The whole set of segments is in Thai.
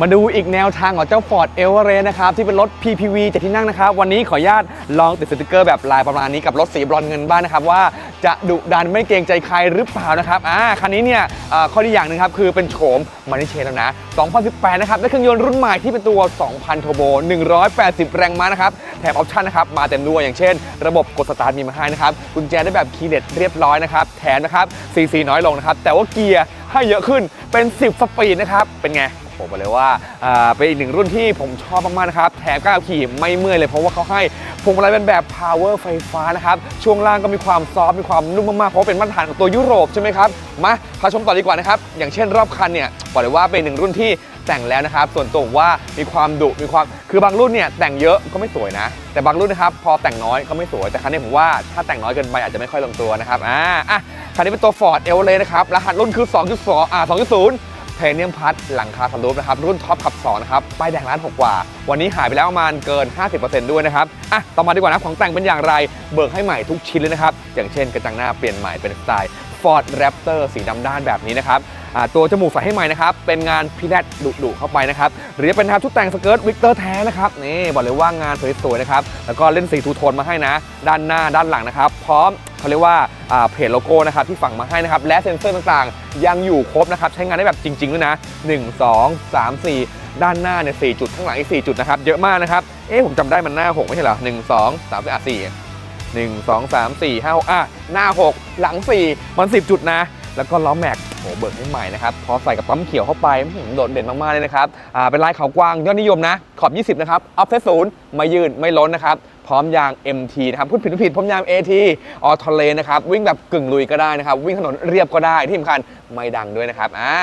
มาดูอีกแนวทางของเจ้า Ford e v e r e s t นะครับที่เป็นรถ PPV จากที่นั่งนะครับ วันนี้ขออนุญาตลองติดสติกเกอร์แบบลายประมาณนี้กับรถสีบรอนเงินบ้างนะครับ ว่าจะดุดันไม่เกรงใจใครหรือเปล่านะครับอ่าคันนี้เนี่ยเอ่อข้อดีอย่างหนึ่งครับ คือเป็นโฉมมานิเชนแล้วนะ 2018 นะครับได้เครื่องยนต์รุ่นใหม่ที่เป็นตัว 2,000โทโบ180 แรงม้านะครับ แถมออปชั่นนะครับ มาเต็มด้วยอย่างเช่น ระบบกดสตาร์ทมีมาให้นะครับกุญแจได้แบบคีย์เลสเรียบร้อยนะครับแถมนะครับซีซีน้อยลงนะครับแต่ว่าเกียร์ให้เยอะขึ้นเป็น 10 สปีดนะครับเป็นไง ผมบอกเลยว่าเป็นอีกหนึ่งรุ่นที่ผมชอบมากๆนะครับแถมการขี่ไม่เมื่อยเลยเพราะว่าเขาให้พวงมาลัยเป็นแบบ power ไฟฟ้านะครับช่วงล่างก็มีความซอฟมีความนุ่มมากๆเพราะเป็นมาตรฐานของตัวยุโรปใช่ไหมครับมาพาชมต่อดีกว่านะครับอย่างเช่นรอบคันเนี่ยบอกเลยว่าเป็นหนึ่งรุ่นที่แต่งแล้วนะครับ ส่วนตัวผมว่ามีความดุมีความคือบางรุ่นเนี่ยแต่งเยอะก็ไม่สวยนะ แต่บางรุ่นนะครับพอแต่งน้อยก็ไม่สวยแต่คันนี้ผมว่าถ้าแต่งน้อยเกินไปอาจจะไม่ค่อยลงตัวนะครับอ่าอะคันนี้เป็นตัว Ford e v e r e s t นะครับรหัสรุ่นคือ 2.2 อ่า 2.0 เทเนียมพัดหลังคาสลูปนะครับรุ่นท็อปขับสอนะครับป้ายแดงร้านหกกว่า วันนี้หายไปแล้วประมาณเกิน 50%ด้วยนะครับอะต่อมาดีกว่านะของแต่งเป็นอย่างไร เบิกให้ใหม่ทุกชิ้นเลยนะครับอย่างเช่นกระจังหน้าเปลี่ยนใหม่เป็นสไตล์ Ford Raptor สีดำด้านแบบนี้นะครับ ตัวจมูกใส่ให้ใหม่นะครับ เป็นงานพิแรดดุๆเข้าไปนะครับ หรือจะเป็นนะครับชุดแต่งสเกิร์ตวิกเตอร์แท้นะครับ นี่บอกเลยว่างานสวยๆนะครับ แล้วก็เล่นสีทูโทนมาให้นะ ด้านหน้าด้านหลังนะครับ พร้อมเขาเรียกว่าเพจโลโก้นะครับที่ฝังมาให้นะครับ และเซ็นเซอร์ต่างๆ ยังอยู่ครบนะครับ ใช้งานได้แบบจริงๆด้วยนะ 1 2 3 4 ด้านหน้าเนี่ย4จุดข้างหลังอีก4จุดนะครับเยอะมากนะครับเอ๊ะผมจำได้มันหน้า6ไม่ใช่เหรอ1 2 3 4อะ4 1 2 3 4 5 6อะหน้า 6 หลัง 4 มัน 10 จุดนะ แล้วก็ล้อแม็ก โหเบิกให้ใหม่นะครับพอใส่กับปั๊มเขียวเข้าไปหือโดดเด่นมากๆเลยนะครับอ่าเป็นลายขาวกว้างยอดนิยมนะขอบ 20 นะครับอัพเซตศูนย์ไม่ยืดไม่ล้นนะครับ ร้อมยาง MT นะครับพูดผิดผิดพร้อมยาง AT ออทเลนะครับวิ่งแบบกึ่งลุยก็ได้นะครับวิ่งถนนเรียบก็ได้ที่สำคัญไม่ดังด้วยนะครับอ่า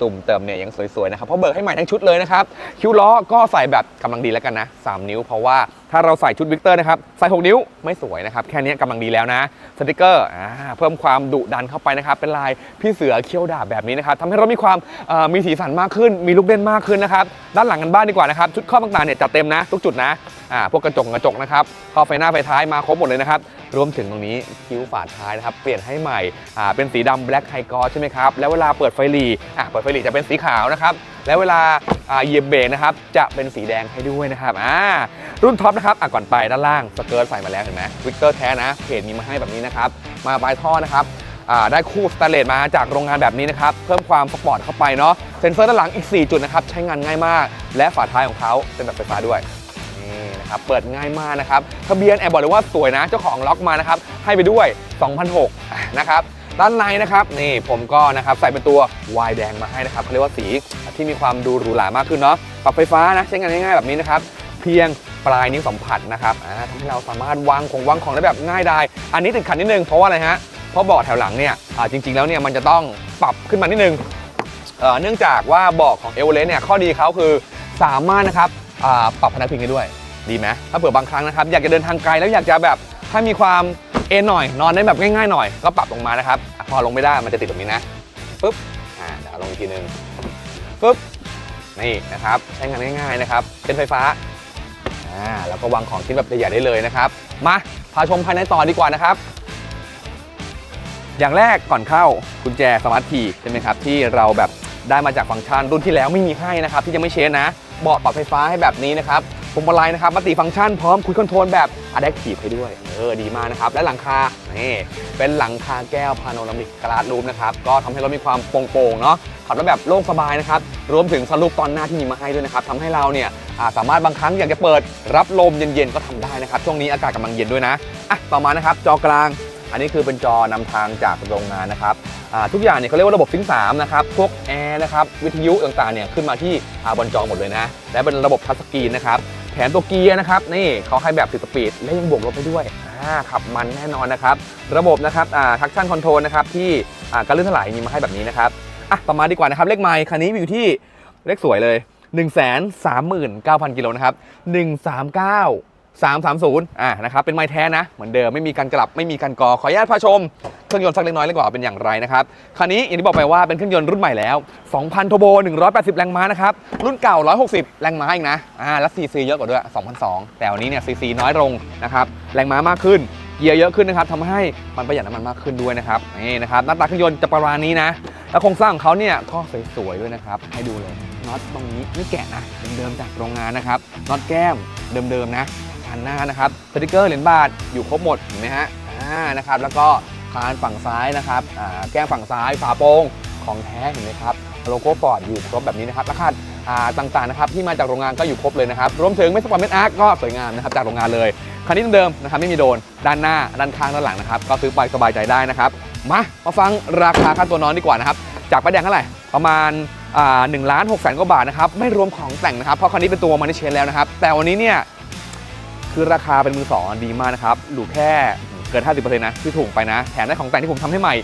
ตุ่มเติมเนี่ยยังสวยๆนะครับเพราะเบิกให้ใหม่ทั้งชุดเลยนะครับคิ้วล้อก็ใส่แบบกำลังดีแล้วกันนะ 3 นิ้ว เพราะว่าถ้าเราใส่ชุดวิกเตอร์นะครับใส่ 6 นิ้วไม่สวยนะครับแค่นี้กำลังดีแล้วนะสติกเกอร์อ่าเพิ่มความดุดันเข้าไปนะครับเป็นลายพี่เสือเขี้ยวดาบแบบนี้นะครับทำให้เรามีความมีสีสันมากขึ้น มีลูกเล่นมากขึ้นนะครับด้านหลังกันบ้านดีกว่านะครับชุดครอต่างๆเนี่ยจัดเต็มนะทุกจุดนะ อ่าพวกกระจกกระจกนะครับข้อไฟหน้าไฟท้ายมาครบหมดเลยนะครับรวมถึงตรงนี้คิ้วฝาท้ายนะครับเปลี่ยนให้ใหม่อ่าเป็นสีดำแบล็คไฮกอใช่ไหมครับแล้วเวลาเปิดไฟหลีอ่าเปิดไฟหลีจะเป็นสีขาวนะครับแล้วเวลาอ่าเหยียบเบรกนะครับจะเป็นสีแดงให้ด้วยนะครับอ่ารุ่นท็อปนะครับอะก่อนไปด้านล่างสเกิร์ตใส่มาแล้วเห็นไหมวิกเตอร์แท้นะเพจมีมาให้แบบนี้นะครับมาปลายท่อนะครับอ่าได้คู่สแตนเลสมาจากโรงงานแบบนี้นะครับ เพิ่มความสปอร์ตเข้าไปเนาะเซ็นเซอร์ด้านหลังอีก 4 จุดนะครับ ใช้งานง่ายมาก และฝาท้ายของเขาเป็นแบบไฟฟ้าด้วย นะครับ เปิดง่ายมากนะครับ ทะเบียนแอบบอกเลยว่าสวยนะ เจ้าของล็อกมานะครับ ให้ไปด้วย 2,006นะครับด้านในนะครับนี่ผมก็นะครับใส่เป็นตัววายแดงมาให้นะครับเขาเรียกว่าสีที่มีความดูหรูหรามากขึ้นเนาะปรับไฟฟ้านะใช้งานง่ายๆแบบนี้นะครับเพียงปลายนิ้วสัมผัสนะครับอ่าทำให้เราสามารถวางของวางของได้แบบง่ายดายอันนี้ติดขัดนิดนึงเพราะว่าอะไรฮะเพราะเบาะแถวหลังเนี่ยจริง ๆแล้วเนี่ยมันจะต้องปรับขึ้นมานิดนึงเนื่องจากว่าเบาะของเอเวอเรสต์เนี่ยข้อดีเขาคือสามารถนะครับปรับพนักพิงได้ด้วย ดีไหมถ้าเผื่อบางครั้งนะครับอยากจะเดินทางไกลแล้วอยากจะแบบให้มีความเอนหน่อย นอนได้แบบง่ายๆหน่อย ก็ปรับลงมานะครับ พอลงไม่ได้มันจะติดตรงนี้นะปุ๊บอ่าเดี๋ยวเอาลงอีกทีนึงปุ๊บนี่นะครับใช้งานง่ายๆนะครับเป็นไฟฟ้าอ่าแล้วก็วางของชิ้นแบบใหญ่ๆได้เลยนะครับ มาพาชมภายในต่อดีกว่านะครับ อย่างแรกก่อนเข้ากุญแจสมาร์ทคีย์ใช่ไหมครับที่เราแบบได้มาจากฟังก์ชันรุ่นที่แล้วไม่มีให้นะครับ ที่ยังไม่เชนนะเบาะปรับไฟฟ้าให้แบบนี้นะครับ พวงมาลัยนะครับมัลติฟังก์ชันพร้อมคุยคอนโทรลแบบ Adaptive ให้ด้วย เออดีมากนะครับ และหลังคานี่เป็นหลังคาแก้วพาโนรามิกกราดรูมนะครับก็ทำให้เรามีความโปร่งๆเนาะขับแล้วแบบโล่งสบายนะครับรวมถึงสลูปตอนหน้าที่มีมาให้ด้วยนะครับทำให้เราเนี่ยาสามารถบางครั้งอยากจะเปิดรับลมเย็นๆก็ทำได้นะครับ ช่วงนี้อากาศกำลังเย็นด้วยนะอะต่อมานะครับจอกลางอันนี้คือเป็นจอนำทางจากโรงงานนะครับทุกอย่างเนี่ยเขาเรียกว่าระบบซิงค์3นะครับพวกแอร์นะครับวิทยุต่างๆเนี่ยขึ้นมาที่บนจอหมดเลยนะและเป็นระบบทัชสกรีนนะครับ แถมตัวเกียร์นะครับนี่เขาให้แบบ10สปีดและยังบวกลบไปด้วยขับมันแน่นอนนะครับ ระบบนะครับอ่าทักชั่นคอนโทรลนะครับที่การลื่นถลายมีมาให้แบบนี้นะครับอะต่อมาดีกว่านะครับเลขไมค์คันนี้อยู่ที่เลขสวยเลย 1 3 9 0 0 0กิโลนะครับ139 330อะนะครับเป็นไม้แท้นะ เหมือนเดิมไม่มีการกลับไม่มีการกอขออนุญาตพาชมเครื่องยนต์สักเล็กน้อยเลยกว่าเป็นอย่างไรนะครับคันนี้อย่างที่บอกไปว่าเป็นเครื่องยนต์รุ่นใหม่แล้ว 2,000ทโบ 180 แรงม้านะครับรุ่นเก่า 160 แรงม้าอีกนะอ่าแล้วซีซีเยอะกว่าด้วย2,002แต่วันนี้เนี่ยซีซีน้อยลงนะครับแรงม้ามากขึ้นเกียร์เยอะขึ้นนะครับทำให้มันประหยัดน้ำมันมากขึ้นด้วยนะครับนี่นะครับหน้าตาเครื่องยนต์จะประมาณนี้นะ แล้วโครงสร้างของเขาเนี่ยก็สวยๆด้วยนะครับ ให้ดูเลยน็อตตรงนี้ไม่แกะนะเดิมๆจากโรงงานนะครับน็อตแก้มเดิมๆนะ คันหน้านะครับสติกเกอร์เหรียญบาทอยู่ครบหมดเห็นไหมฮะอ่านะครับแล้วก็คานฝั่งซ้ายนะครับแก้มฝั่งซ้ายฝาโปร่งของแท้เห็นไหมครับโลโก้ฟอร์ดอยู่ครบแบบนี้นะครับราคาต่างๆนะครับที่มาจากโรงงานก็อยู่ครบเลยนะครับรวมถึงไม่สปอร์ตเมทอาร์ก็สวยงามนะครับจากโรงงานเลยคันนี้เดิมนะครับไม่มีโดนด้านหน้าด้านข้างด้านหลังนะครับก็ซื้อไปสบายใจได้นะครับมามาฟังราคาค่าตัวน้องดีกว่านะครับจากป้ายแดงเท่าไหร่ประมาณหนึ่งล้านหกแสนกว่าบาทนะครับไม่รวมของแต่งนะครับเพราะคันนี้เป็นตัวมันนี่เชนแล้วนะครับแต่วันนี้เนี่ย คือราคาเป็นมือสองดีมากนะครับหรูแค่เกิน 50%นะที่ถูกไปนะ แถมได้ของแต่งที่ผมทำให้ใหม่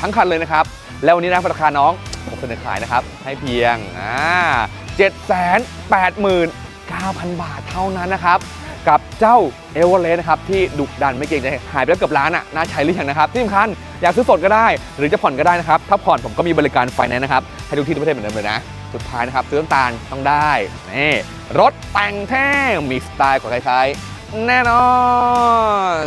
ทั้งคันเลยนะครับ แล้ววันนี้นะราคาน้องผมเสนอขายนะครับ ให้เพียงอ่า789,000บาทเท่านั้นนะครับ กับเจ้าเอเวอเรสต์นะครับที่ดุดันไม่เกรงใจหายไปแล้วเกือบล้านอะน่าใช้หรือยังนะครับ ที่สำคัญอยากซื้อสดก็ได้ หรือจะผ่อนก็ได้นะครับ ถ้าผ่อนผมก็มีบริการไฟแนนซ์นะครับ ให้ทุกที่ทุกประเทศเหมือนเดิมเลยนะ สุดท้ายนะครับซื้อน้ำตาลต้องได้นี่รถแต่งแท้มีสไตล์กว่าใครๆแน่นอน